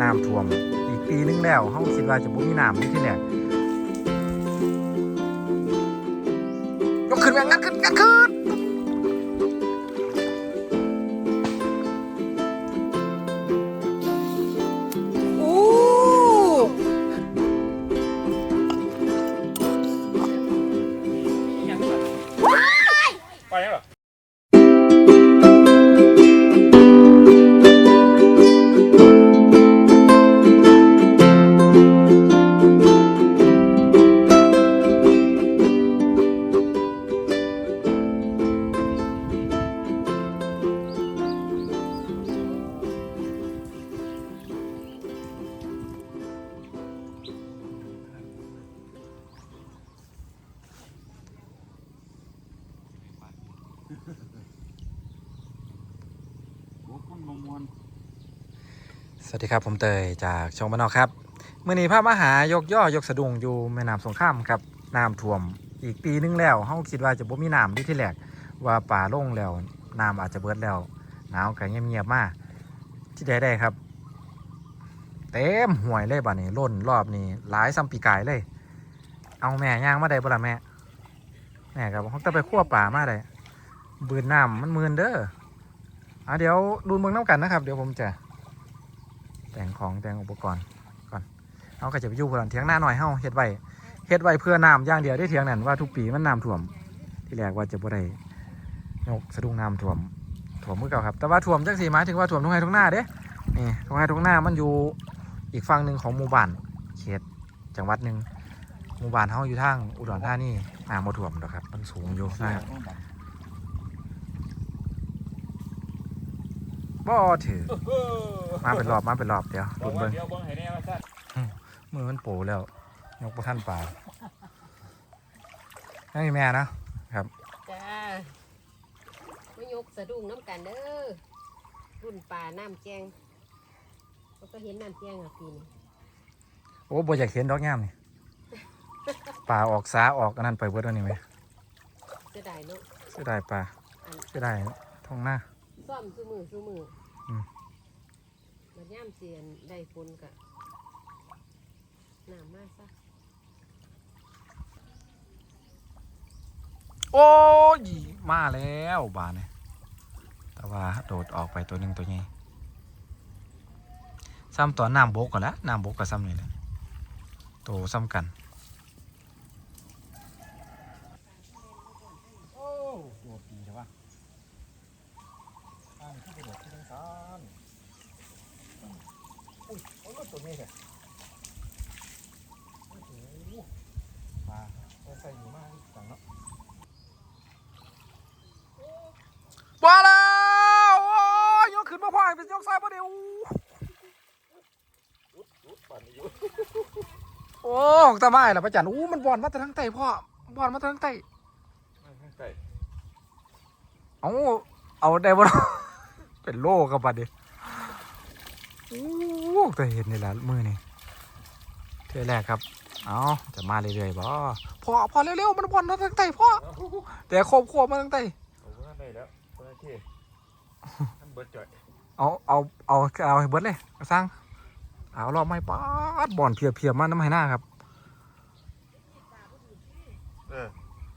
น้ำท่วม อีกปีนึงแล้วเฮาคิดว่าจะบ่มีน้ำนี่ที่แรกยกขึ้นแม่งงัดขึ้นงัดขึ้น สวัสดีครับผมเตยจากช่องบ้านนอกครับเมื่อนี้ภาพมาหายกย่อยกสะดุงอยู่แม่น้ำสงครามครับน้ำท่วมอีกปีนึงแล้วเฮาคิดว่าจะบ่มีน้ำที่ที่แรกว่าป่าลงแล้วน้ำอาจจะเบิดแล้วหนาวก็เงียบๆมากที่ใดได้ครับ เต็มห่วยเลยบ้านี้ล้นรอบนี้หลายซ้ำปีกายเลย เอาแม่ย่างมาได้บ่ล่ะแม่แม่ครับเขาจะไปคั่วป่ามาได้ บืนน้ำมันมืนเด้ออะเดี๋ยวดูเมืองน้ำกันนะครับ เดี๋ยวผมจะ แต่งของแต่งอุปกรณ์ก่อนเอาก็จะไปยู่เพื่อนเถียงหน้าหน่อยเฮาเฮ็ดไว้เฮ็ดไว้เพื่อน้ำอย่างเดียวได้เถียงนั่นว่าทุกปีมันน้ำท่วม ที่แรกว่าจะบ่ได้ยกสะดุ้งน้ำท่วมท่วมมือเก่าครับ แต่ว่าท่วมจังสีหมายถึงว่าท่วมทุ่งไร่ทุ่งนาเด้นี่ทุ่งไร่ทุ่งนามันอยู่อีกฝั่งหนึ่งของหมู่บ้านเขตจังหวัดหนึ่งหมู่บ้านเฮาอยู่ทางอุดรธานีน้ำบ่ท่วมดอครับ มันสูงอยู่นะครับ บ่ถือมาเป็นรอบมาเป็นรอบเดี๋ยวบอดูกว่าเบิ่งเดี๋ยวเบิ้งให้แน่ว่าซั่นมือมันโปแล้วยกประท่านป่านั่นมีแม่นะจ้าไม่ยกสะดุ้งน้ำกันเด้อรุ่นป่าน้ำแจงเราก็เห็นน้ำแจงอะปีนี้โอ้บ่อยากเห็นดอกงามนี่ป่าออกสาออกอันนั้นไปเบิดแล้วนี่ไหมจะได้เนาะเสียดายป่าอันเสียดายท้องหน้าซ่อมซูมือซูมืออ มมันย่ำเสียนได้ฝนกะน้ำมากซะโอ้ยมาแล้วบาเนี่ยแต่ว่าโดดออกไปตัวหนึ่งตัวใหญ่ซ้ำตอนน้ำบกกันแล้วน้ำบกกับซ้ำนี่แหละโตซ้ำกัน โอ้โดดดีใช่ปะอ่าที่ไปโดดที่ทั้งสามอุ้ยโอ้ย ตัวนี้แหละโอ้โหปลาเอาใส่อยู่มากจังเนาะมาแล้วโอ้ยยกขึ้นมาพ่อยเป็นยกซ้ายมาเดียวโอ้ของตาไม้ละประจันอู้มันบอลมาแต่ทั้งไตพ่อบอลมาแต่ทั้งไตใกล้เอาเอาได้บ่เป็นโลกับบัดดิ โอ้แต่เห็นนี่แหละมือนี่เท่แรกครับ เอาจะมาเรื่อยๆบ่พ่อพ่อเร็วๆมันบอลมาทั้งไตพ่อๆเอาแต่โคบโคบมาทั้งไตเอาเพิ่นได้แล้วเพิ่นเท่ท่านเบิดจ่อยเอาเอาเอาเอาให้เบิดเลยเอาสร้างเอารอบไม่ปาดบอลเพียบเพียบๆมาน้ำให้หน้าครับเออ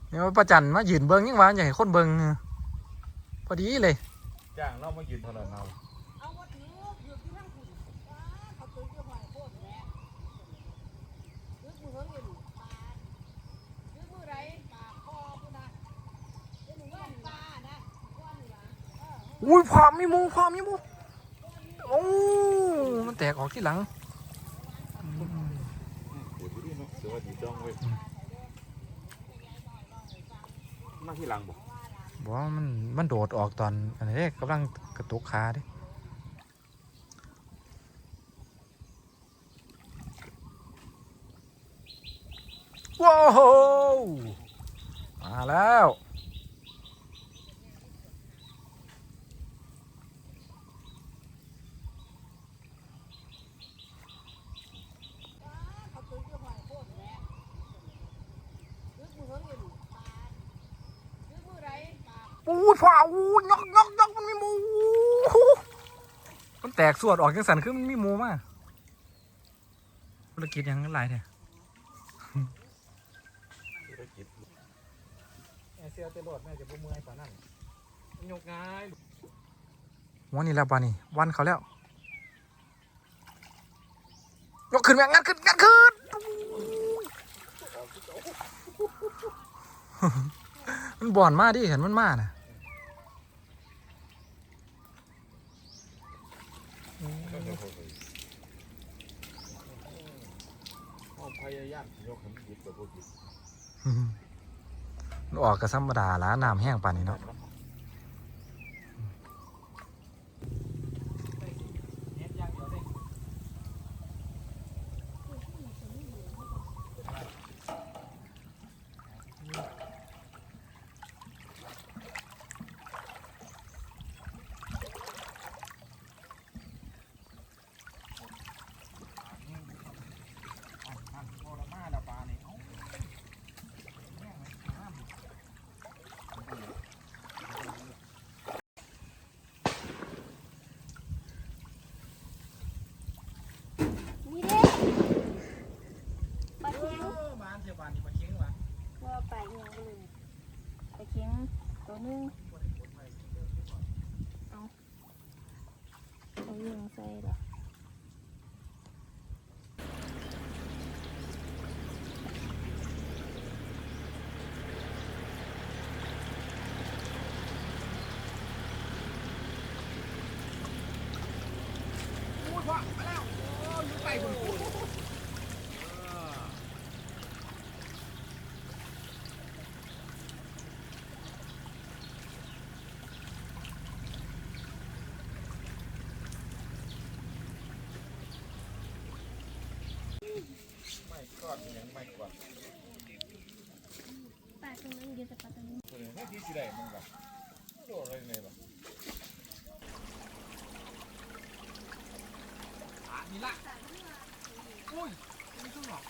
เนี่ยว่าประจันมายืนเบิ้งยังว่าอยากให้คนเบิ้งพอดีเลยจ้างเรามายืนเท่านั้นเอาเอาวัดถืออยู่ที่ทั้งคุณเขาถือเกี่ยวกับโคตรแล้วถือมือเฮิงอยู่นี่ปลาถือมือไรปลาคอพุ่นนะเป็นหนูว่าปลานะก้อนนี่ล่ะ อุ้ยพร้อมมีมูพร้อมมีมูโอ้มันแตกออกที่หลังมเดี๋ยวดูดิเนาะเสือว่าดีจ้องเว้ยที่หลังบ่บอกว่ามันมันโดดออกตอนอันนี้กำลังกระตุกขาดิว้าวมาแล้ว เขาถือเกี่ยวกับโคตรแล้วถือมือเฮิงอยู่นี่ปลาถือมื อไรปลาอู้ยฝ่าอู้ยยกยกยกมันมีหมูมันแตกสวดออกจังสันคือมันมีหมูมาธุรกิจหยังหลายเนี่ยธุรกิจแม่เสียเตลอดแม่จะบ่เมื่อยปานนั้นยกง่ายวันนี้แล้วปานี่วันเขาแล้วยกขึ้นแม่งัดขึ้นงัดขึ้นมันบ่อนมาดิเห็นมันมาน่ะ ก็จะพอดีเอาพยายามยกให้มันหยิบแบบบ่หยิบ มันออ ก็ธรรมดาละน้ำแห้งปานนี้เนาะ นี่เด้ปลาเค็ง บ้านเที่ยวบ้านนี่มาเคียงวะ ว่าปลาเอียงเลยปลาเค็ง ตัวหนึงเอาเอาเอียงใส่เหรอ ไม่ กอดยังไม่กอดปลาตรงนั้นเยอะแต่ปลาตรงนี้ตัวนี้ให้ที่สิได้มึงล่ะโดดอะไรเนี่ยล่ะนี่ละอุ้ยไม่ต้องหรอก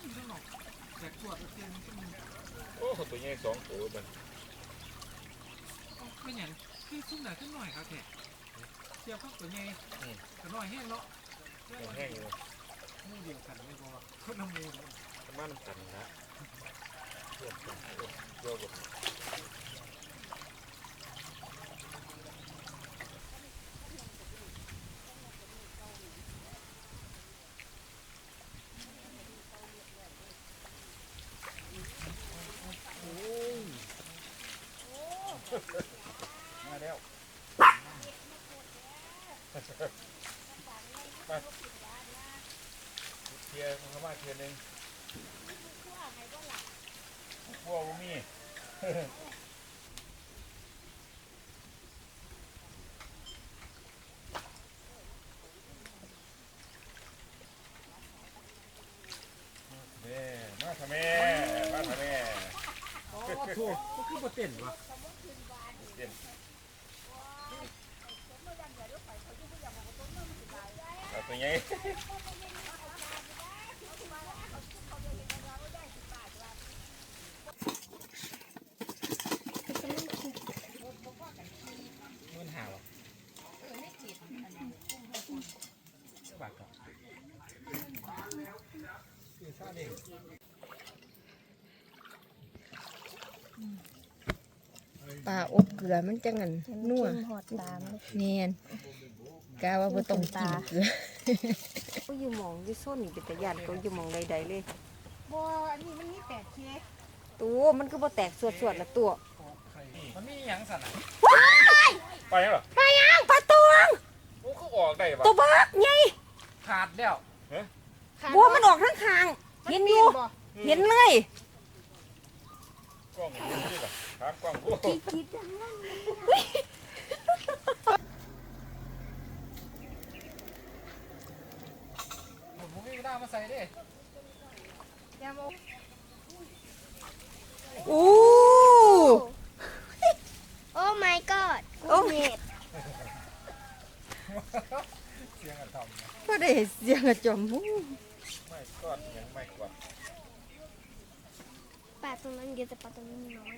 ไม่ต้องหรอกแตกสวดเต็มๆมันโอ้ตัวใหญ่สองตัวมันไม่อย่างคือซุ่มหนาขึ้นหน่อยครับแกเทียบกับตัวใหญ่ตัวน้อยแห้งเนาะแห้งอยู่ มูเดียวกันไม่พอคนน้ำมูเลยประมาณกันนะเทียบกันเยอะกว่ามาแล้วไป เทียร์มันก็มาเทียร์หนึ่งพวกบ่มีแม่มาทำแม่มาทำแม่ถูกก็คือประเต็นวะเด่นเอาตัวใหญ่ มันหาวะบาทก่อนคือซาเด็ก ปลาอบเกลือมันจังงันนัวหอดตามเลยเนียนกาว่าบ่ต้องกินเกลือก็อยู่หมองอยู่ส้นนี่เป็นตะยานก็อยู่หมองใดๆเลยบ่อันนี้มันมีแปดเคตัวมันก็บ่แตกสวดๆละตัว มันมีหยังสั่นอะไปยังเหรอปลาย่างปลาตวงโอ้เขาออกได้ปะตัวบักไงขาดแล้วบัวมันออกทั้งคาง เห็นอยู่ เห็นเลยกล้องอยู่นี่เหรอถามกล้องโอ้โหผมบ่มีเวลามาใส่เด้อู้โอ้ my god โอ้เม็ดเสียงอันทำนะก็ได้เสียงกระจอมหู ไม่กอดยังไม่กอดปลาตรงนั้นเยอะแต่ปลาตรงนี้น้อย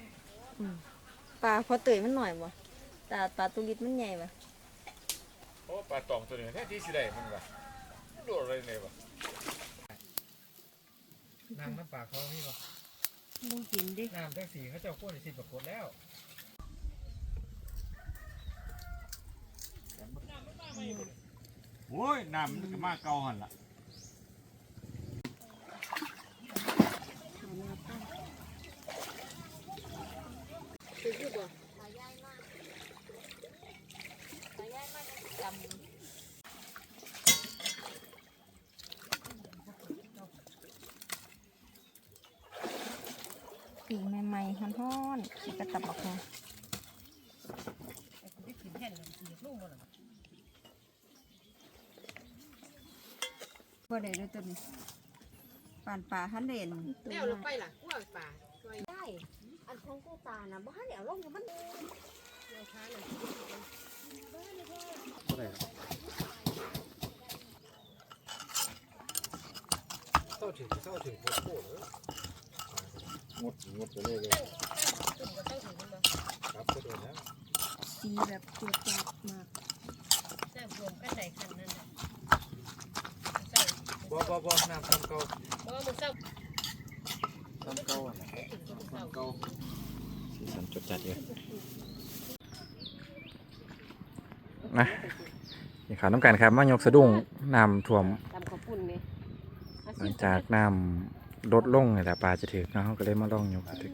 ปลาพอเตยมันหน่อยบ่ตาปลาตุลิดมันใหญ่บ่โอ้ปลาตองตัวนี้แท้ที่สิได้มันวะโดดอะไรเนี่ยวะน้ำน้ำปลาเขานี่บ่บ่เห็นเดิน้ำจังสีเขาเจ้าขั้วในสิบกว่าขวดแล้วโอ้ยน้ำมันก็มาเก่าหันละ คือคือบ่ ปีใหม่ๆฮ้ อนๆสิกระตับบักฮะได้กินแค่นั้นสิลูกบ่ล่ะบ่ได้เลยตัวนี้ปานปลาหันเด่นแล้วลงไปล่ะกลัวป่าช่วยได้ อันของกูตานะบ่ทันได้เอาลงอยู่มันเอาค้าน่ะเศร้าถึงเศร้าถึงโคตรโคตรงดงดไปเลยเลย ตุ่มก็ต้งถึงมันบ่ครับก็โดนแล้วสีแบบเจ็บจัดมากน้ำรวมกันได้คันนั้นน่ะบ่บ่บ่น้ำทำเก่าเพราะว่ามันเศร้าน้ำเก่าหันะถึงก็เศร้าน้ำเก่าสีสันจดจัดเลยนะนี่ข่าวน้ำกันครับมายกสะดุ้งน้ำท่วมตำข้าวปุ้นนี่หลังจากน้ำลดลงนี่แหละปลาจะถึกเนาะเขาก็เลยมาล่องยกถึก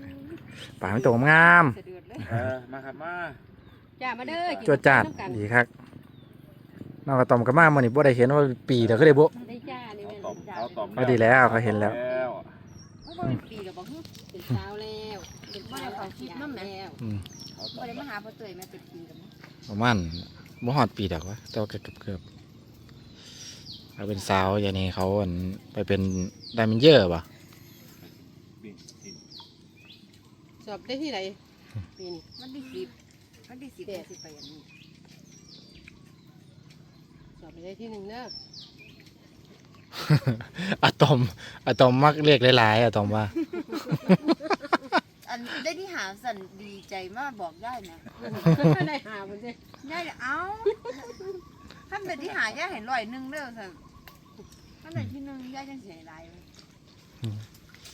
ปลาไม่ตกงามสะเดือดเลยเออมาครับมาจ้ามาเด้อกินจวดจัดน้ำกันดีครับนอกกระตอมก็มามื่อนี้บ่ได้เห็นว่าปีเดียวก็ได้บ่ได้จ้านี่เขาแม่นตอมเขาตอมเอาดีแล้วเขาเห็นแล้วแล้วบ่บ่ปีแล้วบ่ฮึเป็นสาวแล้วเป็นสาวเขาคิดนำแล้วอืมเขาตอบ่มได้มาหาพ่อเตยแม่เป็นปีกันประมาณบ่ฮอดปีเดียววะแต่ว่าเกือบเกือบๆเขาเป็นสาวอย่างนี้เขาอั่นไปเป็นไดมอนเยอร์ป่ะ บินบิน ส อบได้ที่ไหนปีนี้มันดีสิบมันดีสิบสิไปอย่างนี้สอบได้ที่หนึ่งเด้ออะตอมอะตอมมักเรียกหลายๆอะตอมว่า อันได้ที่หาสันดีใจมากบอกได้นะได้หามันเด้ยายเอ้าท่านเป็นที่หายายเห็นร้อยหนึงเด้อสันท่านเป็นที่หนึงยายจังเสียหลายเว้ยอืม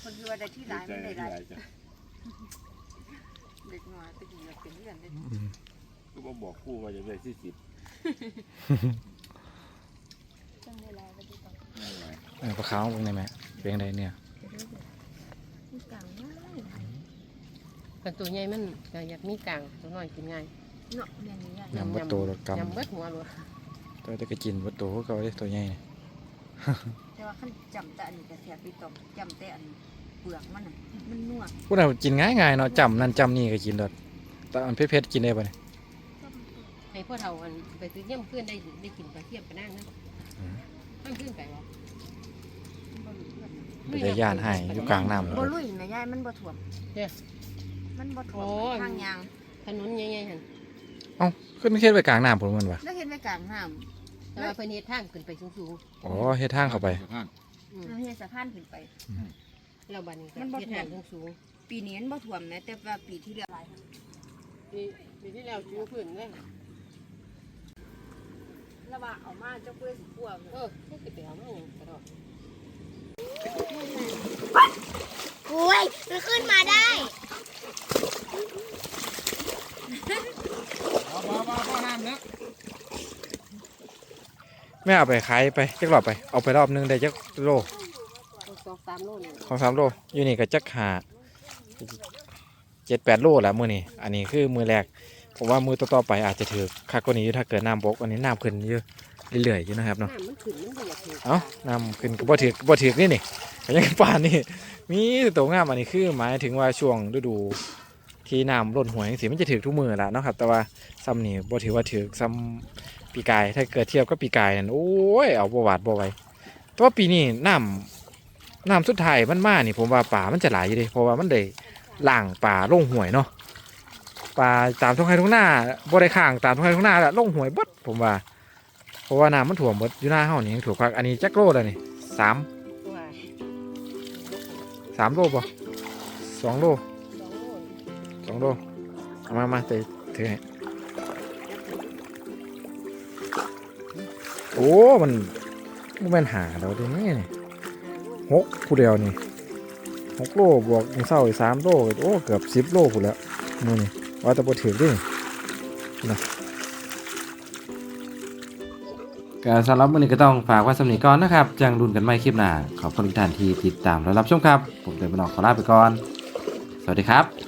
คนที่ว่าได้ที่หลายใจไม่ได้ที่หลายไหนจ้ะ เด็กน้อยตะกี้เป็นเรื่องได้อืมก็บ่บอกคู่ว่าจะได้ที่สิบจังได้หลายไปดูก่อนนั่นแหละเออปลาขาวเป็นไงแม่เป็นไงเนี่ยมีกลางมากกันตัวใหญ่มันก็อยากมีกลางตัวน้อยกินง่ายเนาะแม่นี้ยายยำบัตโตรกรรมยำเบิดหัวรัวตัวจะกระจินบัตโตเขาเรียกตัวใหญ่นี่แต่ว่าขั้นจำแต่อันนี้ก็เสียไปตบจำแต่อันเปลือกมันน่ะมันนัวพวกเรากินง่ายๆเนาะจำนั่นจำนี่ก็กินดอดแต่อันเผ็ดๆกินได้ป่ะเนี่ยให้พ่อเฒ่าอันไปซื้อย่ำขึ้นได้ได้กินปลาเทียมไปนั่งนะตั้งขึ้นไปวะไปได้ย่านให้อยู่กลางน้ำเลบ่ยลุยแม่ยายมันบ่ท่วมเด้อมันบ่ท่วโอ้มยทางยางถนนใหญ่ๆหั่นเอ้าขึ้นไม่เค็ดไปกลางน้ำผมมันวะแล้วเห็นไว้กลางน้ำแต่ว่าเพิ่นเฮ็ดทางขึ้นไปสูงอ๋อเฮ็ดทางเข้าไป สะพานๆอืมแล้วเฮ็ดสะพานขึ้นไป แล้วบัดนี้ก็มันบ่เฮ็ดท่วทามงสูงปีนี้มันบ่ท่วมนะแต่ว่าปีที่แล้วๆปีปีที่แล้วสูงขึ้นเลยแล้วว่าเอามาเจ้าเพื่อสิกลัวเออนี่สิไปเอามาหยังกระดอกโอ้ยมันขึ้นมาได้ เอาบ่บ่บ่น้ำเนาะไม่เอาไปขายไปจักรอบไป เอาไปรอบนึงได้จักโลสองสามโลนี่ของสามโลอยู่นี่ก็จักหาเจ็ดแปดโลละมือนี่อันนี้คือมือแรก ผมว่ามือต่อๆไปอาจจะถือคักกว่านี้อยู่ถ้าเกิดน้ำบกอันนี้น้ำขึ้นเยอะเรื่อยๆอยู่นะครับเนาะน้ำมันขึ้นมันบ่อยากถึงเอ้าน้ำขึ้นก็บ่ถือบ่ถือนี่นี่ก็ยังป่านนี่มีตัวงามอันนี้คือหมายถึงว่าช่วงฤดูที่น้ำล้นหัวจังซี่มันจะถือทุกมือละเนาะครับ แต่ว่าซ้ำนี่บ่ถือว่าถือซ้ำปีกาย ถ้าเกิดเทียบกับปีกายนั่นโอ้ยเอาบ่หวาดบ่ไหวแต่ว่าปีนี้น้ำ น้ำสุดท้ายมันมานี่ผมว่าป่ามันจะหลายอยู่เดิเพราะว่ามันได้ล่างป่าลงห่วยเนาะป่าตามทุ่งไร่ทุ่งนาบ่ได้ข้างตามทุ่งไร่ทุ่งนาล้วลงห่วยบดผมว่า เพราะว่าน้ำมันถ่วมหมดอยู่หน้าเฮานี่ยังถูกคักอันนี้จักโลแล้วนี่สามสามโลป่ะสองโลสองโลเอามามาเตะถือให้โอ้มันมันหาเราดี๋ยวนี้นี่ หกผู้เดียวนี่หกโลบวกมีเศร้าอีกสามโลโอ้เกือบสิบโลผู้แล้วมือนี่ว่าแต่บ่ถือดินะก็สำหรับมื้อนี้ก็ต้องฝากไว้สำนีก่อนนะครับ จังรุนกันไม่คลิปหน้า ขอบคุณทุกท่านที่ติดตามและรับชมครับ ผมเดินไปนอกขอลาไปก่อน สวัสดีครับ